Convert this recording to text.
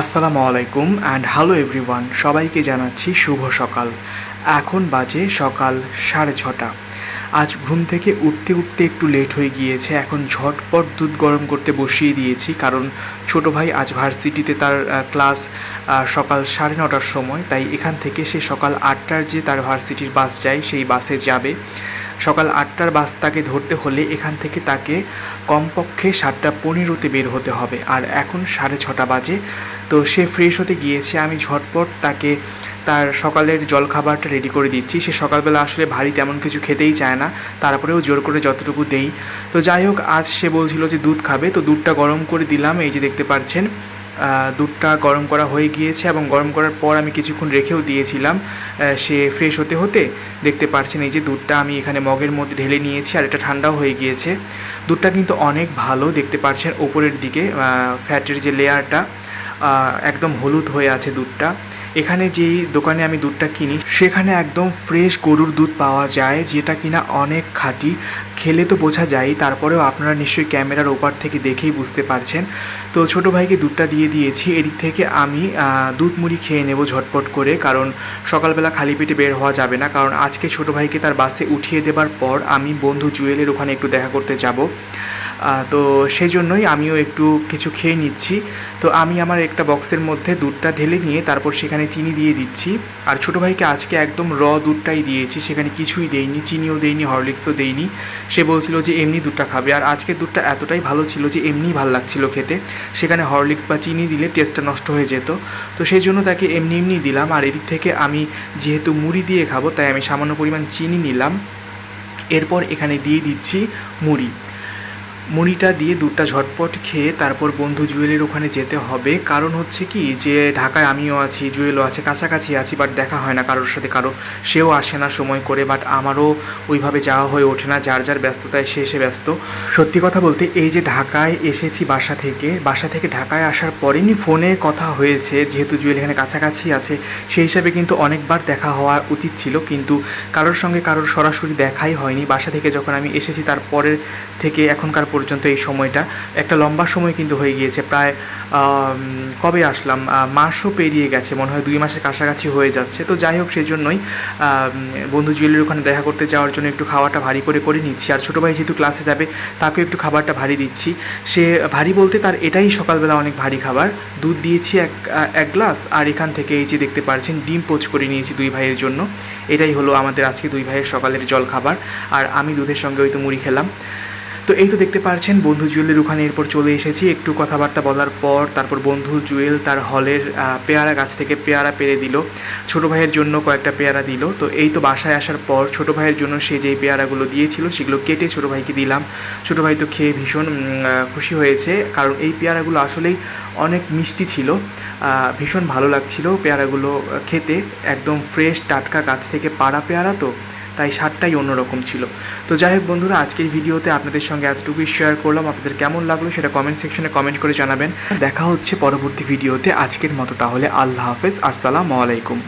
আসসালামু আলাইকুম and hello everyone সবাইকে জানাচ্ছি শুভ সকাল। এখন বাজে সকাল সাড়ে ছটা। আজ ঘুম থেকে উঠতে উঠতে একটু লেট হয়ে গিয়েছে, এখন ঝটপট দুধ গরম করতে বসিয়ে দিয়েছি, কারণ ছোট ভাই আজ ভার্সিটিতে তার ক্লাস সকাল সাড়ে নটার সময়, তাই এখান থেকে সে সকাল আটটার যে তার ভার্সিটির বাস যায়, সেই বাসে যাবে। সকাল আটটার বাস তাকে ধরতে হলে এখান থেকে তাকে কমপক্ষে সাতটা পনেরোতে বের হতে হবে। আর এখন সাড়ে ছটা বাজে। তো সে ফ্রেশ হতে গিয়েছে। আমি ঝটপট তাকে তার সকালের জলখাবারটা রেডি করে দিচ্ছি। সে সকালবেলা আসলে ভারী তেমন কিছু খেতেই চায় না। তারপরেও জোর করে যতটুকু দেই। তো যাই হোক, আজ সে বলছিল যে দুধ খাবে। তো দুধটা গরম করে দিলাম। এই যে দেখতে পাচ্ছেন দুধটা গরম করা হয়ে গিয়েছে এবং গরম করার পর আমি কিছুক্ষণ রেখেও দিয়েছিলাম। সে ফ্রেশ হতে হতে দেখতে পারছেন এই যে দুধটা আমি এখানে মগের মধ্যে ঢেলে নিয়েছি আর এটা ঠান্ডাও হয়ে গিয়েছে। দুধটা কিন্তু অনেক ভালো, দেখতে পারছেন ওপরের দিকে ফ্যাটের যে লেয়ারটা একদম হলুদ হয়ে আছে দুধটা। এখানে যেই দোকানে আমি দুধটা কিনি, সেখানে একদম ফ্রেশ গরুর দুধ পাওয়া যায়, যেটা কিনা অনেক খাঁটি। খেলে তো বোঝা যায়, তারপরেও আপনারা নিশ্চয়ই ক্যামেরার ওপার থেকে দেখেই বুঝতে পারছেন। তো ছোট ভাইকে দুধটা দিয়ে দিয়েছি, এদিক থেকে আমি দুধ মুড়ি খেয়ে নেব ঝটপট করে, কারণ সকালবেলা খালি পেটে বের হওয়া যাবে না। কারণ আজকে ছোট ভাইকে তার বাসে উঠিয়ে দেবার পর আমি বন্ধু জুয়েলের ওখানে একটু দেখা করতে যাব। তো সেই জন্যই আমিও একটু কিছু খেয়ে নিচ্ছি। তো আমি আমার একটা বক্সের মধ্যে দুধটা ঢেলে নিয়ে তারপর সেখানে চিনি দিয়ে দিচ্ছি। আর ছোটো ভাইকে আজকে একদম র দুধটাই দিয়েছি, সেখানে কিছুই দেইনি, চিনিও দেইনি, হরলিক্সও দেইনি। সে বলছিল যে এমনি দুধটা খাবে। আর আজকের দুধটা এতটাই ভালো ছিল যে এমনিই ভালো লাগছিল খেতে। সেখানে হরলিক্স বা চিনি দিলে টেস্টটা নষ্ট হয়ে যেত। তো সেই জন্য তাকে এমনি এমনি দিলাম। আর এদিক থেকে আমি যেহেতু মুড়ি দিয়ে খাব, তাই আমি সামান্য পরিমাণ চিনি নিলাম। এরপর এখানে দিয়ে দিচ্ছি মুড়ি। মুড়িটা দিয়ে দুধটা ঝটপট খেয়ে তারপর বন্ধু জুয়েলের ওখানে যেতে হবে। কারণ হচ্ছে কি যে ঢাকায় আমিও আছি, জুয়েলও আছে, কাছাকাছি আছি বাট দেখা হয় না কারোর সাথে, কারও সেও আসে না সময় করে বাট আমারও ওইভাবে যাওয়া হয়ে ওঠে না, যার যার ব্যস্ততায় সে এসে ব্যস্ত। সত্যি কথা বলতে এই যে ঢাকায় এসেছি বাসা থেকে বাসা থেকে ঢাকায় আসার পরেই ফোনে কথা হয়েছে, যেহেতু জুয়েল এখানে কাছাকাছি আছে, সেই হিসাবে কিন্তু অনেকবার দেখা হওয়া উচিত ছিল, কিন্তু কারোর সঙ্গে কারোর সরাসরি দেখাই হয়নি। বাসা থেকে যখন আমি এসেছি, তারপরের থেকে এখনকার পর্যন্ত এই সময়টা। একটা লম্বা সময় কিন্তু হয়ে গিয়েছে। প্রায় কবে আসলাম? মাসও পেরিয়ে গেছে। মনে হয় দুই মাসের কাছাকাছি হয়ে যাচ্ছে। তো যাই হোক সেই জন্যই বন্ধু জুয়েলের ওখানে দেখা করতে যাওয়ার জন্য একটু খাওয়াটা ভারী করে করে নিচ্ছি। আর ছোটো ভাই যেহেতু ক্লাসে যাবে তাকেও একটু খাবারটা ভারী দিচ্ছি। সে ভারী বলতে তার এটাই সকালবেলা অনেক ভারী খাবার। দুধ দিয়েছি এক এক গ্লাস আর এখান থেকে এই যে দেখতে পাচ্ছেন ডিম পোচ করে নিয়েছি দুই ভাইয়ের জন্য। এটাই হলো আমাদের আজকে দুই ভাইয়ের সকালের জল খাবার আর আমি দুধের সঙ্গে ওই তো মুড়ি খেলাম। তো এই তো দেখতে পারছেন, বন্ধু জুয়েলের ওখানে এরপর চলে এসেছি। একটু কথাবার্তা বলার পর তারপর বন্ধু জুয়েল তার হলের পেয়ারা গাছ থেকে পেয়ারা পেরে দিল। ছোটো ভাইয়ের জন্য কয়েকটা পেয়ারা দিল। তো এই তো বাসায় আসার পর ছোটো ভাইয়ের জন্য সে যেই পেয়ারাগুলো দিয়েছিল সেগুলো কেটে ছোটো ভাইকে দিলাম। ছোটো ভাই তো খেয়ে ভীষণ খুশি হয়েছে। কারণ এই পেয়ারাগুলো আসলেই অনেক মিষ্টি ছিল। ভীষণ ভালো লাগছিল পেয়ারাগুলো খেতে। একদম ফ্রেশ টাটকা গাছ থেকে পাড়া পেয়ারা তো। তাই স্বাদটাই অন্যরকম ছিল। তো যাই হোক বন্ধুরা, আজকের ভিডিওতে আপনাদের সঙ্গে এতটুকুই শেয়ার করলাম। আপনাদের কেমন লাগল সেটা কমেন্ট সেকশনে কমেন্ট করে জানাবেন। দেখা হচ্ছে পরবর্তী ভিডিওতে। আজকের মতো তাহলে আল্লাহ হাফেজ। আসসালামু আলাইকুম।